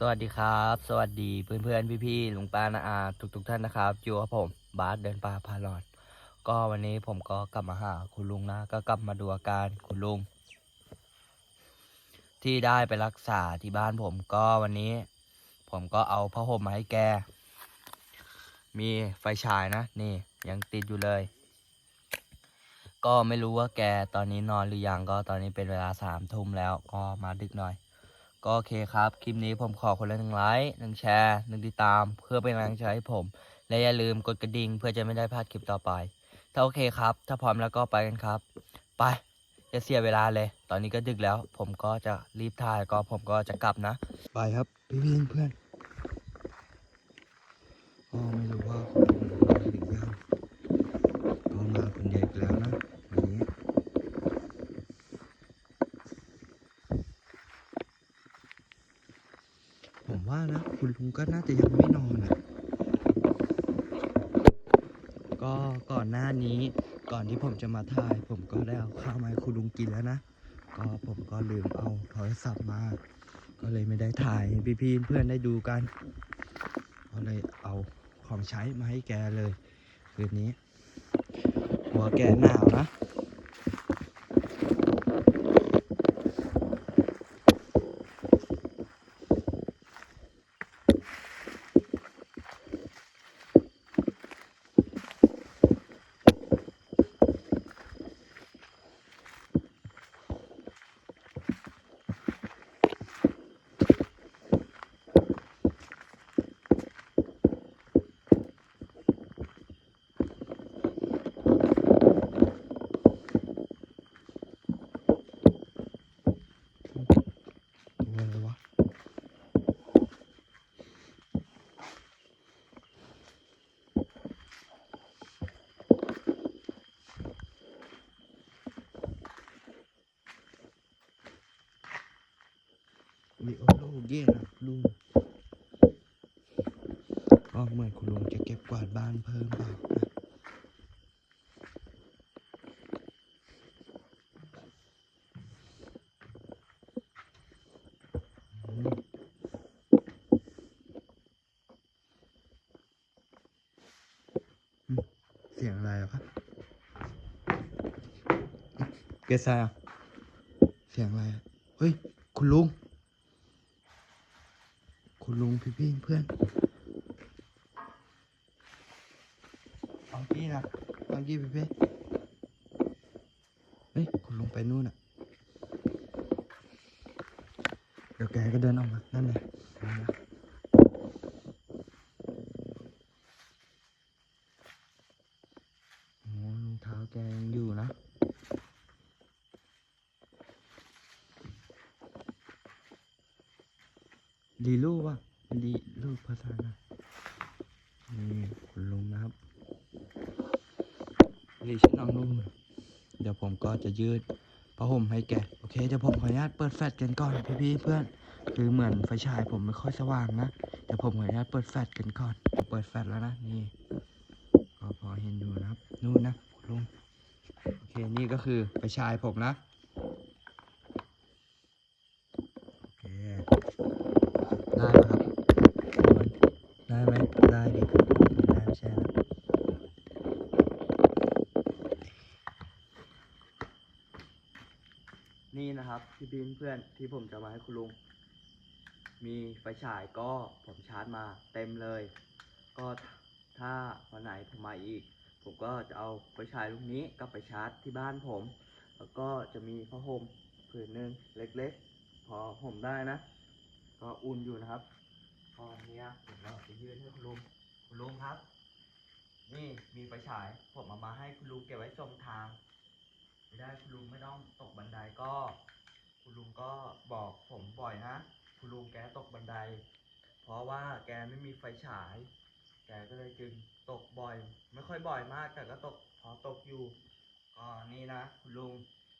สวัสดีครับ สวัสดีเพื่อนเพื่อนพี่พี่ๆลุงป้านาอาทุกทุกท่านนะครับอยู่กับผมบาสเดินป่าพาลอดก็วันนี้ผมก็กลับมาหาคุณลุงนะ ก็กลับมาดูอาการคุณลุง ที่ได้ไปรักษาที่บ้านผมก็วันนี้ ผมก็เอาผ้าห่มมาให้แก มีไฟฉายนะ นี่ยังติดอยู่เลย ก็ไม่รู้ว่าแกตอนนี้นอนหรือยังก็ตอนนี้เป็นเวลาสามทุ่มแล้วก็มาดึกหน่อย ก็โอเคครับ คลิปนี้ผมขอคนละหนึ่งไลค์หนึ่งแชร์หนึ่งติดตาม เพื่อเป็นกำลังใจให้ผม และอย่าลืมกดกระดิ่งเพื่อจะไม่ได้พลาดคลิปต่อไป ถ้าโอเคครับ ถ้าพร้อมแล้วก็ไปกันครับ ไปอย่าเสียเวลาเลย ตอนนี้ก็ดึกแล้ว ผมก็จะรีบถ่ายก็ผมก็จะกลับนะ ไปครับพี่เพี่อนเพื่อนก็ไม่รู้ว่าคุณลุงมาหรือยังก็มาคนเดียวอีกแล้วนะวันนี้ ผมว่านะ คุณลุง ก็น่าจะยังไม่นอนอะก็ก่อนหน้านี้ก่อนที่ผมจะมาถ่าย ผมก็ได้เอาข้าวมาให้คุณลุงกินแล้วนะ ก็ผมก็ลืมเอาโทรศัพท์มา ก็เลยไม่ได้ถ่ายให้พี่ๆเพื่อนได้ดูกัน ก็เลยเอาของใช้มาให้แกเลย คืนนี้ หัวแกหนาวนะ ตัวอะไรวะ โอโลเย่นะลุงก็เหมือนคุณลุงจะเก็บกวาดบ้านเพิ่มเปล่านะเสียงอะไรอครับเกสายเสียงอะไร เฮ้ย คุณลุง ลุงพี่พี่เพื่อนฟังกี้นะฟังกี้พี่พี่เฮ้ยคุณลุงไปนู่นอะเดี๋ยวแกก็เดินออกมานั่นไงมาแล้วโอ้รองเท้าแกยังอยู่นะ ดีลูกว่ะดีลูกภาษานะนี่คุณลุงนะครับรีชื่อน้องนุ่มเดี๋ยวผมก็ จะยืดผ้าห่มให้แกโอเคเดี๋ยวผมขออนุญาตเปิดแฟลชกันก่อนพี่ๆเพื่อน คือเหมือนไฟฉายผมไม่ค่อยสว่างนะเดี๋ยวผมขออนุญาตเปิดแฟลชกันก่อน เปิดแฟลชแล้วนะนี่ก็พอเห็นอยู่นะครับนู่นนะลุงโอเคนี่ก็คือไฟฉายผมนะ โอเค ได้ไหมครับได้ไหมได้ดิได้ไม่ใช่นะนี่นะครับพี่บิน เพื่อนที่ผมจะมาให้คุณลุง มีไฟฉายก็ผมชาร์จมาเต็มเลย ก็ถ้าวันไหนผมมาอีก ผมก็จะเอาไฟฉายลูกนี้กลับไปชาร์จที่บ้านผม แล้วก็จะมีผ้าห่มผืนหนึ่งเล็กๆ พอห่มได้นะ ก็อุ่นอยู่นะครับตอนนี้ผมก็จะยื่นให้คุณลุงคุณลุงครับ นี่มีไฟฉายผมเอามาให้คุณลุงเก็บไว้ชมทางไม่ได้คุณลุงไม่ต้องตกบันไดก็ คุณลุงก็บอกผมบ่อยนะ คุณลุงแกตกบันได เพราะว่าแกไม่มีไฟฉาย แกก็เลยจึงตกบ่อย ไม่ค่อยบ่อยมาก แต่ก็ตกพอตกอยู่ก็นี่นะ คุณลุง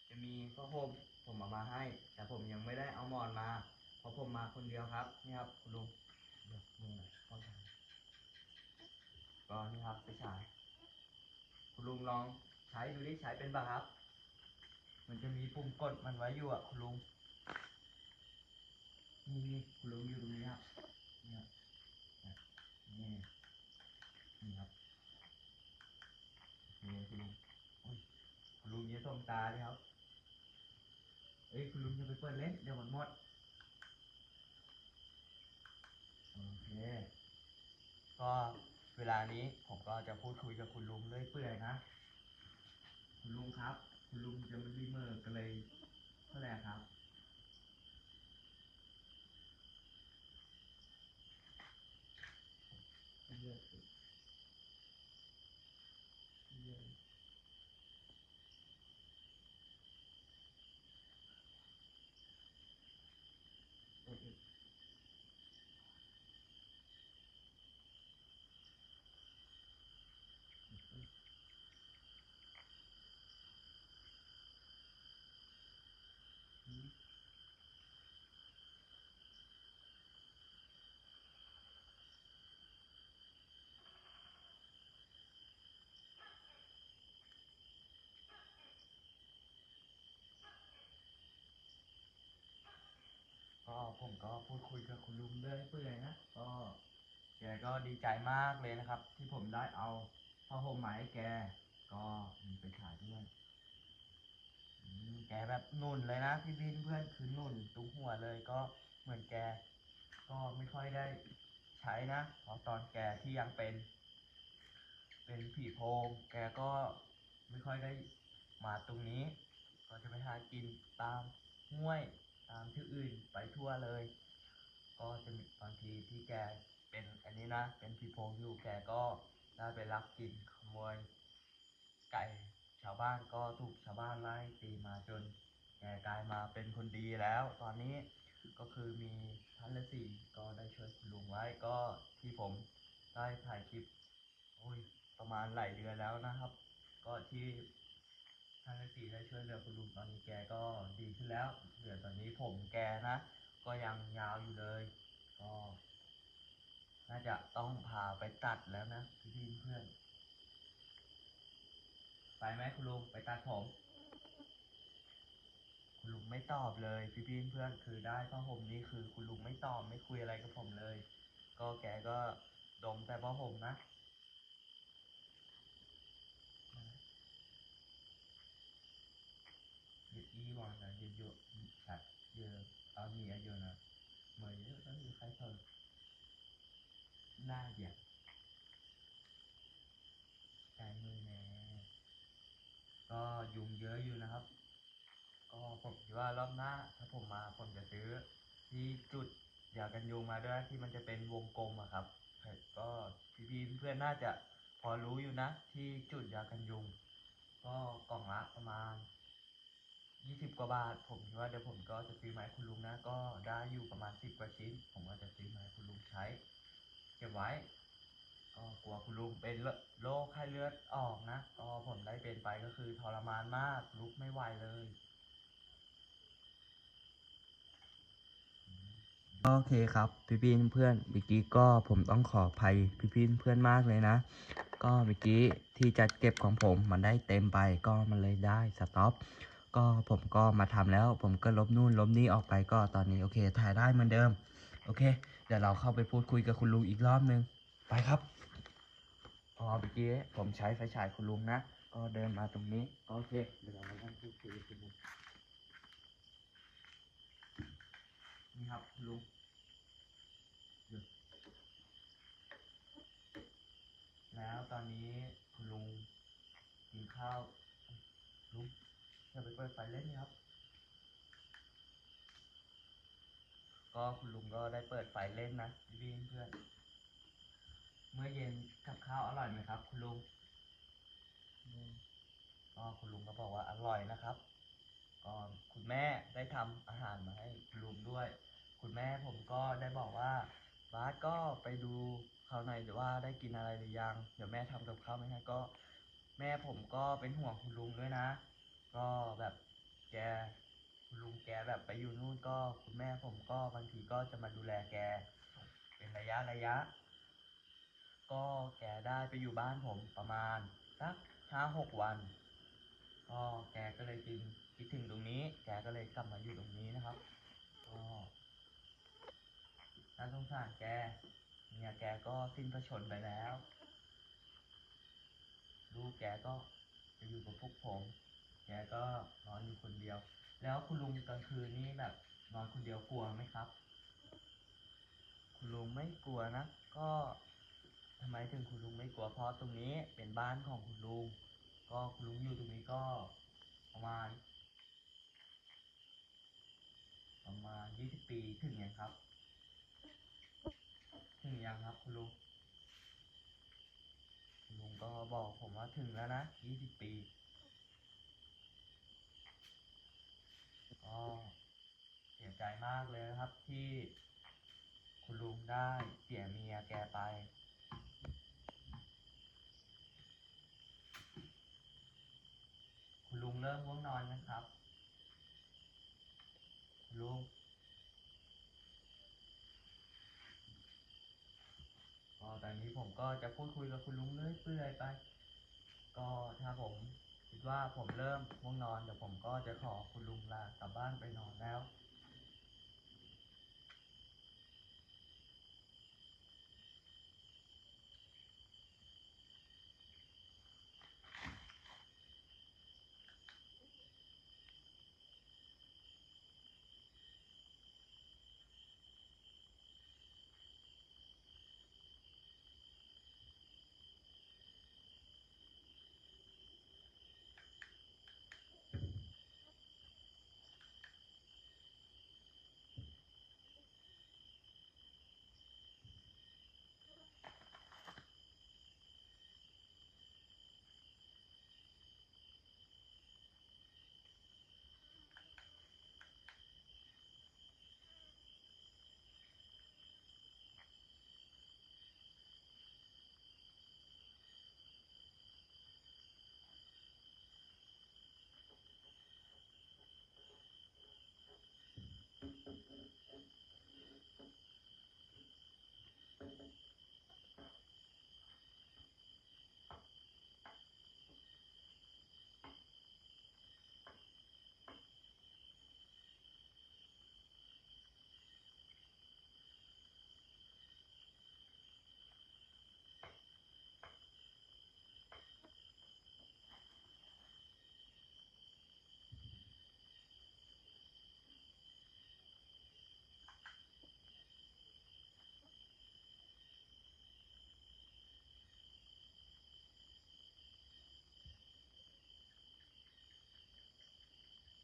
จะมีผ้าห่มผมเอามาให้ แต่ผมยังไม่ได้เอาหมอนมา เพราะผมมาคนเดียวครับ นี่ครับ คุณลุงเดี๋ยวมือหน่อยเข้าทางก็นี่ครับไปฉาย คุณลุงลองใช้ดูดิใช้เป็นปะครับ มันจะมีปุ่มกดมันไว้อยู่อะคุณลุงนี่นี่คุณลุงอยู่ตรงนี้ครับเนี่ยนี่นี่ครับนี่คุณลุงคุณลุงเนี่ยต้องตาเลยครับเอ้ยคุณลุงจะไปเปิดเล่นเดี๋ยวมันหมดโอเคก็เวลานี้ผมก็จะพูดคุยกับคุณลุงเรื่อยเปื่อยนะ คุณลุงครับ คุณลุงจะ ผมก็พูดคุยกับคุณลุงเรื่อยเปื่อยนะก็แกก็ดีใจมากเลยนะครับ ที่ผมได้เอาผ้าห่มมาให้แกก็มีไปขายด้วยอืมแกแบบนุ่นเลยนะพี่บินเพื่อนคือนุ่นตุ้งหัวเลยก็เหมือนแก ก็ไม่ค่อยได้ใช้นะเพราะตอนแกที่ยังเป็น เป็นผีโพง แกก็ไม่ค่อยได้มาตรงนี้ ก็จะไปหากินตามห้วย ตามที่อื่นไปทั่วเลย ก็จะมีบางทีที่แกเป็นอันนี้นะ เป็นผีโพงอยู่แกก็ได้ไปลักกินขโมยไก่ชาวบ้านก็ถูกชาวบ้านไล่ตีมาจนแกกลายมาเป็นคนดีแล้ว ตอนนี้ก็คือมีท่านฤาษีก็ได้ช่วยคุณลุงไว้ก็ที่ผมได้ถ่ายคลิป โอ้ยประมาณหลายเดือนแล้วนะครับ ก็ที่ ท่านฤาษีได้ช่วยเหลือคุณลุงตอนนี้แกก็ดีขึ้นแล้ว เหลือตอนนี้ผมแกนะ ก็ยังยาวอยู่เลย ก็ น่าจะต้องพาไปตัดแล้วนะพี่ๆเพื่อน ไปไหมคุณลุงไปตัดผม คุณลุงไม่ตอบเลยพี่พี่เพื่อนคือได้ผ้าห่มนี่คือ คุณลุงไม่ตอบไม่คุยอะไรกับผมเลย ก็แกก็ดมแต่ผ้าห่มนะยึดอีวางนะยึดเยอะฉัดเยอะเอามีอะเยอะนะเหมยเย อะก็มีใครเพิ่มหน้าเหยียดใจมือแน่ก็ยุงเยอะอยู่นะครับ ก็ผมคิดว่ารอบหน้า ถ้าผมมาผมจะซื้อที่จุดยากันยุงมาด้วยที่มันจะเป็นวงกลมอะครับก็พี่ๆเพื่อนๆน่าจะพอรู้อยู่นะ ที่จุดยากันยุง ก็กล่องละประมาณ ยี่สิบกว่าบาท ผมคิดว่าเดี๋ยวผมก็จะซื้อไม้คุณลุงนะ ก็ได้อยู่ประมาณสิบกว่าชิ้น ผมก็จะซื้อไม้คุณลุงใช้ เก็บไว้ ก็กลัวคุณลุงเป็นโรคไข้เลือดออกนะ ก็ผมได้เป็นไปก็คือทรมานมาก ลุกไม่ไหวเลยโอเคครับพี่พี่เพื่อนเมื่อกี้ก็ผมต้องขออภัยพี่พี่เพื่อนมากเลยนะ ก็เมื่อกี้ที่จัดเก็บของผมมันได้เต็มไปก็มันเลยได้สต็อป ก็ผมก็มาทำแล้ว ผมก็ลบนู่นลบนี่ออกไปก็ตอนนี้โอเค ถ่ายได้เหมือนเดิม โอเค เดี๋ยวเราเข้าไปพูดคุยกับคุณลุงอีกรอบนึง ไปครับ พอเมื่อกี้ผมใช้ไฟฉายคุณลุงนะ ก็เดินมาตรงนี้ โอเค เดี๋ยวเรามาพูดคุยกับคุณลุง นี่ครับคุณลุงแล้วตอนนี้คุณลุงกินข้าวลุง จะไปเปิดไฟเล่นนี่ครับ ก็คุณลุงก็ได้เปิดไฟเล่นนะพี่เพื่อน เมื่อเย็นกับข้าวอร่อยไหมครับ คุณลุงก็คุณลุงก็บอกว่าอร่อยนะครับก็คุณแม่ได้ทำอาหารมาให้คุณลุงด้วย คุณแม่ผมก็ได้บอกว่าบาสก็ไปดูเขาหน่อยหรือว่าได้กินอะไรหรือยัง เดี๋ยวแม่ทำกับข้าวไม่ให้ก็ แม่ผมก็เป็นห่วงคุณลุงด้วยนะ ก็แบบแกคุณลุงแกแบบไปอยู่นู่นก็คุณแม่ผมก็บางทีก็จะมาดูแลแก เป็นระยะระยะ ก็แกได้ไปอยู่บ้านผมประมาณสักห้าหกวันก็แกก็เลยคิดคิดถึงตรงนี้ แกก็เลยกลับมาอยู่ตรงนี้นะครับก็น่าสงสารแกเมียแกก็สิ้นพระชนม์ไปแล้ว ลูกแกก็จะอยู่กับพวกผม แกก็นอนอยู่คนเดียว แล้วคุณลุงกลางคืนนี้แบบนอนคนเดียวกลัวไหมครับ คุณลุงไม่กลัวนะ ก็ทำไมถึงคุณลุงไม่กลัวเพราะตรงนี้เป็นบ้านของคุณลุง ก็คุณลุงอยู่ตรงนี้ก็ประมาณ ประมาณยี่สิบปีถึงยังครับ ถึงยังครับคุณลุงคุณลุงก็บอกผมว่าถึงแล้วนะยี่สิบปี ก็เสียใจมากเลยนะครับที่คุณลุงได้เสียเมียแกไป คุณลุงเริ่มง่วงนอนนะครับ คุณลุงก็ตอนนี้ผมก็จะพูดคุยกับคุณลุงเรื่อยเปื่อยไป ก็ถ้าผม คิดว่าผมเริ่มง่วงนอนเดี๋ยวผมก็จะขอคุณลุงลากลับบ้านไปนอนแล้ว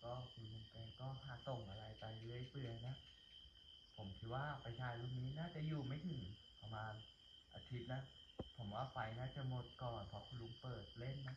ก็ คุณลุงแกก็หาส่งอะไรไปเรื่อยเปื่อยนะ ผมคิดว่าไปชายรุ่นนี้น่าจะอยู่ไม่ถึงประมาณอาทิตย์นะ ผมว่าไฟน่าจะหมดก่อนเพราะคุณลุงเปิดเล่นนะ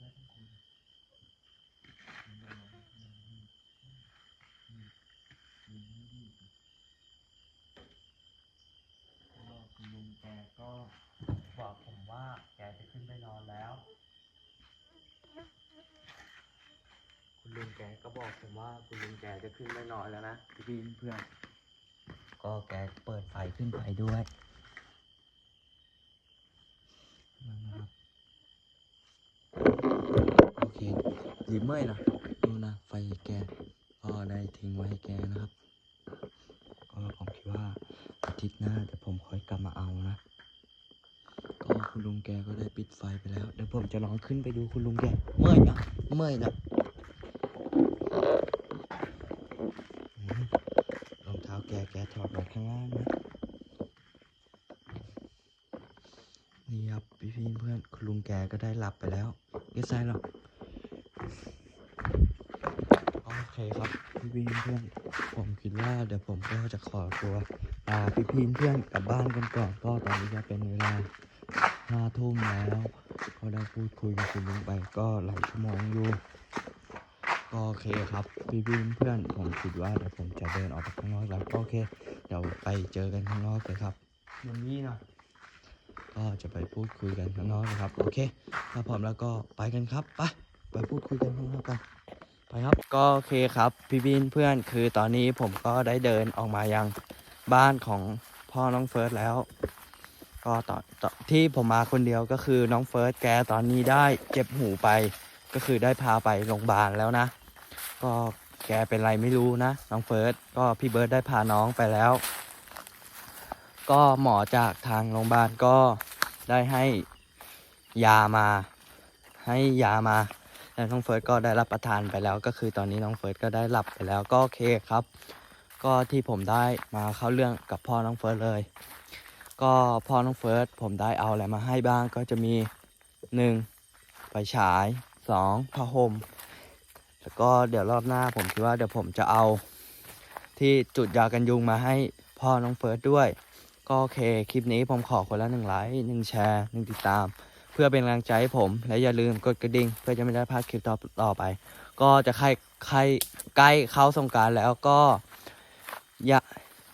คุณลุงแกก็บอกผมว่าแกจะขึ้นไปนอนแล้ว คุณลุงแกก็บอกผมว่าคุณลุงแกจะขึ้นไปนอนแล้วนะพี่พี่เพื่อน ก็แกเปิดไฟขึ้นไปด้วยนั่นนะครับโอเค รีบเมื่อยนะดูนะไฟแกก็ได้ทิ้งไว้ให้แกนะครับก็ผมคิดว่าอาทิตย์หน้าเดี๋ยวผมค่อยกลับมาเอานะ ก็คุณลุงแกก็ได้ปิดไฟไปแล้วเดี๋ยวผมจะลองขึ้นไปดูคุณลุงแกเมื่อยนะเมื่อยนะรองเท้าแกแกถอดไว้ข้างล่างนะนี่ครับพี่พี่เพื่อนคุณลุงแกก็ได้หลับไปแล้วเกสไซหรอกโอเคครับ พี่พี่เพื่อนผมคิดว่าเดี๋ยวผมก็จะขอตัวลาพี่พี่เพื่อนกลับบ้านกันก่อนก็ตอนนี้จะเป็นเวลาห้าทุ่มแล้วก็ได้พูดคุยกับคุณลุงไปก็หลายชั่วโมงอยู่ก็โอเคครับพี่พี่เพื่อนผมคิดว่าเดี๋ยวผมจะเดินออกไปข้างนอกแล้วก็โอเคเดี๋ยวไปเจอกันข้างนอกเลยครับอย่างนี้นะก็จะไปพูดคุยกันข้างนอกนะครับ โอเค ถ้าพร้อมแล้วก็ไปกันครับไปไปพูดคุยกันข้างนอกกัน ไปครับก็โอเคครับพี่บินเพื่อนคือตอนนี้ผมก็ได้เดินออกมายังบ้านของพ่อน้องเฟิร์สแล้ว ก็ตอนที่ผมมาคนเดียวก็คือน้องเฟิร์สแกตอนนี้ได้เจ็บหูไป ก็คือได้พาไปโรงพยาบาลแล้วนะ ก็แกเป็นไรไม่รู้นะน้องเฟิร์สก็พี่เบิร์ดได้พาน้องไปแล้ว ก็หมอจากทางโรงพยาบาลก็ได้ให้ยามา ให้ยามา แล้วน้องเฟิร์สก็ได้รับประทานไปแล้ว ก็คือตอนนี้น้องเฟิร์สก็ได้หลับไปแล้วก็โอเคครับ ก็ที่ผมได้มาเข้าเรื่องกับพ่อน้องเฟิร์สเลย ก็พ่อน้องเฟิร์สผมได้เอาอะไรมาให้บ้างก็จะมีหนึ่งไฟฉายสองผ้าห่มแล้วก็เดี๋ยวรอบหน้าผมคิดว่าเดี๋ยวผมจะเอาที่จุดยากันยุงมาให้พ่อน้องเฟิร์สด้วย ก็โอเค คลิปนี้ผมขอคนละหนึ่งไลค์หนึ่งแชร์หนึ่งติดตาม เพื่อเป็นกำลังใจให้ผม และอย่าลืมกดกระดิ่งเพื่อจะไม่ได้พลาดคลิปต่อต่อไป ก็จะใครใครใกล้เข้าสงการแล้วก็อย่า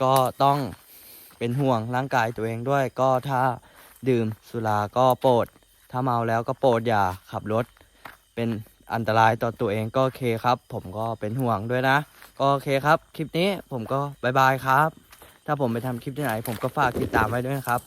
ก็ต้องเป็นห่วงร่างกายตัวเองด้วย ก็ถ้าดื่มสุราก็โปรด ถ้าเมาแล้วก็โปรดอย่าขับรถ เป็นอันตรายต่อตัวเองก็โอเคครับ ผมก็เป็นห่วงด้วยนะ ก็โอเคครับ คลิปนี้ผมก็บายบายครับ ถ้าผมไปทำคลิปที่ไหน ผมก็ฝากติดตามไว้ด้วยนะครับ